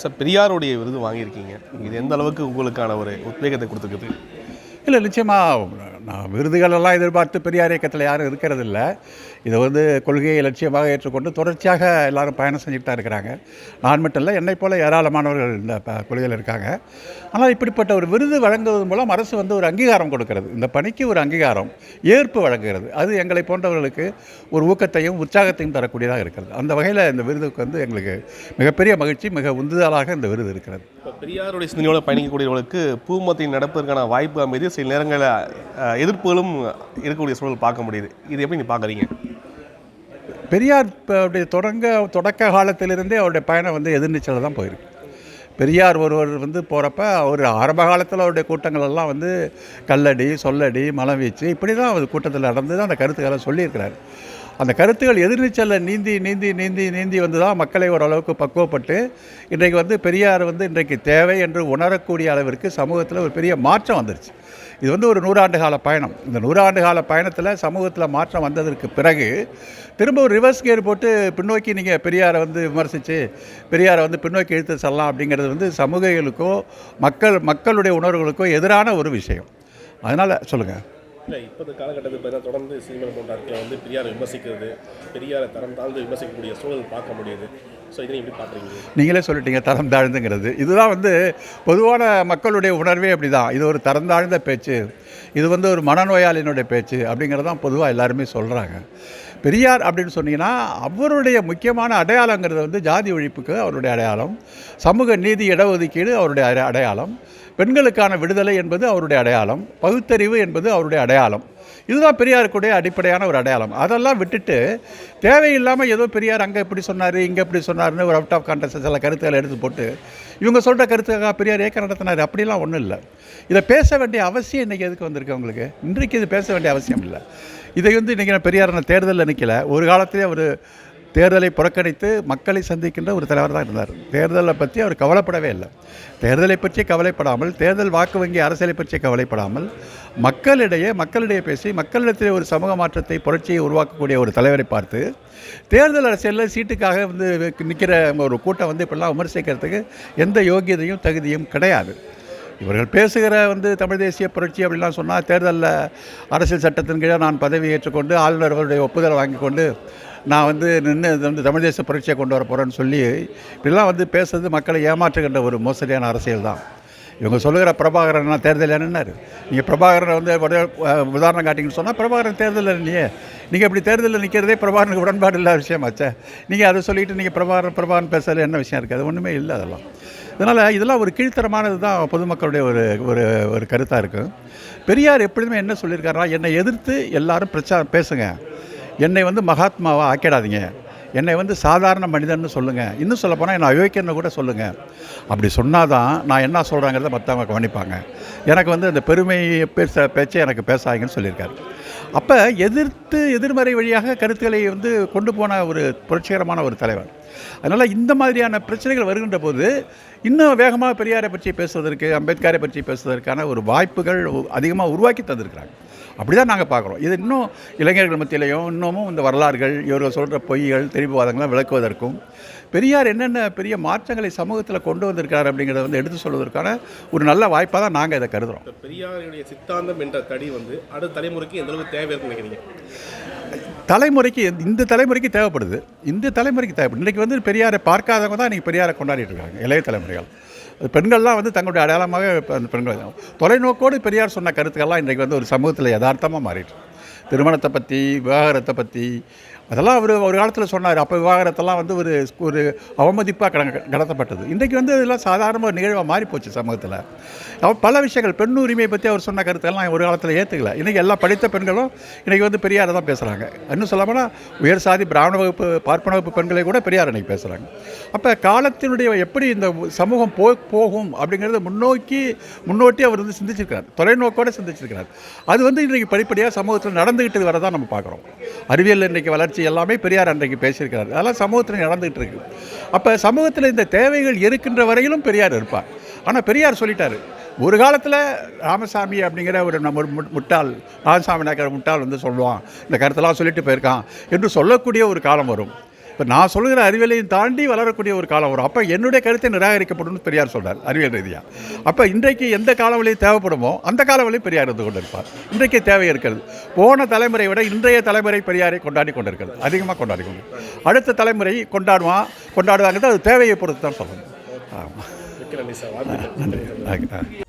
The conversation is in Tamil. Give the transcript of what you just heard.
சார் பெரியாருடைய விருது வாங்கியிருக்கீங்க. இது எந்த அளவுக்கு உங்களுக்கான ஒரு உத்வேகத்தை கொடுத்துருக்குது? இல்லை நிச்சயமாக நான் விருதுகள் எல்லாம் எதிர்பார்த்து பெரியார் இயக்கத்தில் யாரும் இருக்கிறதில்ல. இதை வந்து கொள்கையை லட்சியமாக ஏற்றுக்கொண்டு தொடர்ச்சியாக எல்லாரும் பயணம் செஞ்சுட்டு தான் இருக்கிறாங்க. நான் மட்டும் இல்லை என்னை போல ஏராளமானவர்கள் இந்த ப கொள்கையில் இருக்காங்க. ஆனால் இப்படிப்பட்ட ஒரு விருது வழங்குவதன் மூலம் அரசு வந்து ஒரு அங்கீகாரம் கொடுக்கிறது. இந்த பணிக்கு ஒரு அங்கீகாரம் ஏற்பு வழங்குகிறது. அது எங்களை போன்றவர்களுக்கு ஒரு ஊக்கத்தையும் உற்சாகத்தையும் தரக்கூடியதாக இருக்கிறது. அந்த வகையில் இந்த விருதுக்கு வந்து எங்களுக்கு மிகப்பெரிய மகிழ்ச்சி மிக உந்துதலாக இந்த விருது இருக்கிறது. இப்போ பெரியாருடைய சிந்தனையோடு பயணிக்கக்கூடியவர்களுக்கு பூமத்தின் நடப்பதற்கான வாய்ப்பு அமைது சில நேரங்களில் எதிர்ப்புகளும் இருக்கக்கூடிய சூழல் பார்க்க முடியுது. இது எப்படி நீ பார்க்குறீங்க? பெரியார் அவருடைய தொடங்க தொடக்க காலத்திலிருந்தே அவருடைய பயணம் வந்து எதிர்நீச்சலில் தான் போயிருக்கு. பெரியார் ஒருவர் வந்து போகிறப்ப அவர் ஆரம்ப காலத்தில் அவருடைய கூட்டங்கள் எல்லாம் வந்து கல்லடி சொல்லடி மலம் வீச்சு இப்படி தான் அவர் கூட்டத்தில் நடந்து தான் அந்த கருத்துக்களை சொல்லியிருக்கிறார். அந்த கருத்துக்கள் எதிர்நீச்சலில் நீந்தி நீந்தி நீந்தி நீந்தி வந்து தான் மக்களை ஓரளவுக்கு பக்குவப்பட்டு இன்றைக்கு வந்து பெரியார் வந்து இன்றைக்கு தேவை என்று உணரக்கூடிய அளவிற்கு சமூகத்தில் ஒரு பெரிய மாற்றம் வந்துருச்சு. இது வந்து ஒரு நூறாண்டு கால பயணம். இந்த நூறாண்டு கால பயணத்தில் சமூகத்தில் மாற்றம் வந்ததற்கு பிறகு திரும்ப ஒரு ரிவர்ஸ் கேர் போட்டு பின்னோக்கி நீங்கள் பெரியாரை வந்து விமர்சித்து பெரியாரை வந்து பின்னோக்கி இழுத்து செல்லலாம் அப்படிங்கிறது வந்து சமூகங்களுக்கோ மக்கள் மக்களுடைய உணர்வுகளுக்கோ எதிரான ஒரு விஷயம். அதனால் சொல்லுங்கள் இல்லை இப்போது காலகட்டத்தில் பார்த்தீங்கன்னா தொடர்ந்து சீமன் போன்ற வந்து பெரியாரை விமர்சிக்கிறது பெரியாரை தரம் தாழ்ந்து விமர்சிக்கக்கூடிய சூழல் பார்க்க முடியுது. ஸோ இதை எப்படி பார்க்குறீங்க? நீங்களே சொல்லிட்டீங்க தரம் தாழ்ந்துங்கிறது. இதுதான் வந்து பொதுவான மக்களுடைய உணர்வே அப்படி தான் இது ஒரு தரம் தாழ்ந்த பேச்சு. இது வந்து ஒரு மனநோயாளியினுடைய பேச்சு அப்படிங்கிறது தான் பொதுவாக எல்லாருமே சொல்கிறாங்க பெரியார் அப்படின்னு சொன்னீங்கன்னா அவருடைய முக்கியமான அடையாளங்கிறது வந்து ஜாதி ஒழிப்புக்கு அவருடைய அடையாளம். சமூக நீதி இடஒதுக்கீடு அவருடைய அடையாளம். பெண்களுக்கான விடுதலை என்பது அவருடைய அடையாளம். பகுத்தறிவு என்பது அவருடைய அடையாளம். இதுதான் பெரியாருக்குடைய அடிப்படையான ஒரு அடையாளம். அதெல்லாம் விட்டுட்டு தேவையில்லாமல் ஏதோ பெரியார் அங்கே இப்படி சொன்னார் இங்கே இப்படி சொன்னார்னு ஒரு அவுட் ஆஃப் கான்டெஸ்ட் சில கருத்துக்களை எடுத்து போட்டு இவங்க சொல்கிற கருத்துக்காக பெரியார் ஏக்க நடத்தினார். அப்படிலாம் ஒன்றும் இல்லை. இதை பேச வேண்டிய அவசியம் இன்றைக்கி எதுக்கு வந்திருக்கு உங்களுக்கு? இன்றைக்கு இது பேச வேண்டிய அவசியம் இல்லை. இதை வந்து இன்றைக்கி நான் பெரியார் நான் தேர்தலில் நிற்கல ஒரு காலத்திலே ஒரு தேர்தலை புறக்கணித்து மக்களை சந்திக்கின்ற ஒரு தலைவர் தான் இருந்தார். தேர்தலை பற்றி அவர் கவலைப்படவே இல்லை. தேர்தலை பற்றி கவலைப்படாமல் தேர்தல் வாக்கு வங்கி அரசியலை பற்றி கவலைப்படாமல் மக்களிடையே மக்களிடையே பேசி மக்களிடத்திலே ஒரு சமூக மாற்றத்தை புரட்சியை உருவாக்கக்கூடிய ஒரு தலைவரை பார்த்து தேர்தல் அரசியலில் சீட்டுக்காக வந்து நிற்கிற ஒரு கூட்டம் வந்து இப்படிலாம் விமர்சிக்கிறதுக்கு எந்த யோகியதையும் தகுதியும் கிடையாது. இவர்கள் பேசுகிற வந்து தமிழ் தேசிய புரட்சி அப்படிலாம் சொன்னால் தேர்தலில் அரசியல் சட்டத்தின் கீழே நான் பதவி ஏற்றுக்கொண்டு ஆளுநர் அவருடைய ஒப்புதலை வாங்கி கொண்டு நான் வந்து நின்று வந்து தமிழ் தேச புரட்சியை கொண்டு வர போகிறேன்னு சொல்லி இப்படிலாம் வந்து பேசுறது மக்களை ஏமாற்றுகின்ற ஒரு மோசடியான அரசியல் தான் இவங்க சொல்லுகிற பிரபாகரன் தேர்தல் என்னன்னாரு? நீங்கள் பிரபாகரனை வந்து உதாரணம் காட்டிங்கன்னு சொன்னால் பிரபாகரன் தேர்தலில் இல்லையே. நீங்கள் இப்படி தேர்தலில் நிற்கிறதே பிரபாகரனுக்கு உடன்பாடு இல்லாத விஷயமாச்சே நீங்கள் அதை சொல்லிட்டு நீங்கள் பிரபாகரன் பிரபாகரன் பேசுறது என்ன விஷயம் இருக்குது அது ஒன்றுமே இல்லை அதெல்லாம். இதனால் இதெல்லாம் ஒரு கீழ்த்தரமானது தான் பொதுமக்களுடைய ஒரு ஒரு ஒரு கருத்தாக இருக்கும் பெரியார் எப்பொழுதுமே என்ன சொல்லியிருக்காருன்னா என்னை எதிர்த்து எல்லாரும் பிரச்சா பேசுங்க. என்னை வந்து மகாத்மாவாக ஆக்கிடாதீங்க. என்னை வந்து சாதாரண மனிதன் சொல்லுங்கள் இன்னும் சொல்லப்போனால் என்னை அயோக்கியன்னு கூட சொல்லுங்கள் அப்படி சொன்னால் தான் நான் என்ன சொல்கிறாங்கிறத மற்றவங்க கவனிப்பாங்க. எனக்கு வந்து அந்த பெருமை பேச பேச்சை எனக்கு பேசாதீங்கன்னு சொல்லியிருக்காரு. அப்போ எதிர்த்து எதிர்மறை வழியாக கருத்துக்களை வந்து கொண்டு போன ஒரு புரட்சிகரமான ஒரு தலைவர். அதனால் இந்த மாதிரியான பிரச்சனைகள் வருகின்ற போது இன்னும் வேகமாக பெரியாரை பற்றி பேசுவதற்கு அம்பேத்கரை பற்றி பேசுவதற்கான ஒரு வாய்ப்புகள் அதிகமாக உருவாக்கி தந்திருக்கிறாங்க. அப்படி தான் நாங்கள் பார்க்குறோம். இது இன்னும் இளைஞர்கள் மத்தியிலையும் இன்னமும் இந்த வரலாறுகள் இவர்கள் சொல்கிற பொய்கள் தெரிவுவாதங்களை விளக்குவதற்கும் பெரியார் என்னென்ன பெரிய மாற்றங்களை சமூகத்தில் கொண்டு வந்திருக்கார் அப்படிங்கிறத வந்து எடுத்து சொல்வதற்கான ஒரு நல்ல வாய்ப்பாக தான் நாங்கள் இதை கருதுகிறோம் பெரியாருடைய சித்தாந்தம் என்ற தடி வந்து அடுத்த தலைமுறைக்கு எந்தளவுக்கு தேவை இருக்குன்னு நினைக்கிறீங்க? தலைமுறைக்கு இந்த- தலைமுறைக்கு தேவைப்படுது. இந்த தலைமுறைக்கு தேவைப்படுது. இன்றைக்கி வந்து பெரியாரை பார்க்காதவங்க தான் இன்றைக்கி பெரியாரை கொண்டாடிட்டு இருக்காங்க இளைய தலைமுறைகள். பெண்கள்லாம் வந்து தங்களுடைய அடையாளமாக அந்த பெண்கள் தொலைநோக்கோடு பெரியார் சொன்ன கருத்துக்கள்லாம் இன்றைக்கு வந்து ஒரு சமூகத்தில் யதார்த்தமாக மாறிட்டு திருமணத்தை பற்றி விவாகரத்தை பற்றி அதெல்லாம் அவர் ஒரு காலத்தில் சொன்னார். அப்போ விவாகரத்தெல்லாம் வந்து ஒரு ஒரு அவமதிப்பாக கட கடத்தப்பட்டது. இன்றைக்கு வந்து இதெல்லாம் சாதாரண ஒரு நிகழ்வாக மாறிப்போச்சு சமூகத்தில். அவர் பல விஷயங்கள் பெண் உரிமையை பற்றி அவர் சொன்ன கருத்தெல்லாம் ஒரு காலத்தில் ஏற்றுக்கல இன்றைக்கி எல்லா படித்த பெண்களும் இன்றைக்கி வந்து பெரியாரை தான் பேசுகிறாங்க இன்னும் சொல்லப்போனால் உயர் சாதி பிராமண வகுப்பு பார்ப்பன வகுப்பு பெண்களை கூட பெரியார் இன்றைக்கி பேசுகிறாங்க அப்போ காலத்தினுடைய எப்படி இந்த சமூகம் போ போகும் அப்படிங்கிறத முன்னோக்கி முன்னோட்டி அவர் வந்து சிந்திச்சிருக்கிறார். தொலைநோக்கோடு சிந்திச்சிருக்கிறார். அது வந்து இன்றைக்கு படிப்படியாக சமூகத்தில் நடந்துக்கிட்டு வரதான் நம்ம பார்க்குறோம் அறிவியல் இன்றைக்கு வளர்ச்சி எல்லாமே பெரியார் அன்றைக்கு பேசியிருக்கிறார். அதெல்லாம் சமூகத்தில் நடந்துகிட்டு இருக்கு அப்போ சமூகத்தில் இந்த தேவைகள் இருக்கின்ற வரையிலும் பெரியார் இருப்பார். ஆனால் பெரியார் சொல்லிட்டாரு ஒரு காலத்தில் ராமசாமி அப்படிங்கிற ஒரு நம்ம முட்டாள் ராமசாமி நாயக்கர் முட்டாள் வந்து சொல்லுவான் இந்த கருத்தெல்லாம் சொல்லிட்டு போயிருக்கான் என்று சொல்லக்கூடிய ஒரு காலம் வரும். இப்போ நான் சொல்லுகிற அறிவியலையும் தாண்டி வளரக்கூடிய ஒரு காலம் வரும். அப்போ என்னுடைய கருத்தை நிராகரிக்கப்படும் பெரியார் சொல்றார் அறிவியல் ரீதியாக அப்போ இன்றைக்கு எந்த காலவழி தேவைப்படுமோ அந்த காலவழி பெரியார் இருந்து கொண்டிருப்பார். இன்றைக்கு தேவை இருக்கிறது. போன தலைமுறை விட இன்றைய தலைமுறை பெரியாரை கொண்டாடி கொண்டிருக்கிறது. அதிகமாக கொண்டாடி கொண்டு அடுத்த தலைமுறை கொண்டாடுவான் கொண்டாடுவாங்க அது தேவையை பொறுத்து தான் சொல்லணும் ஆமாம் நன்றி.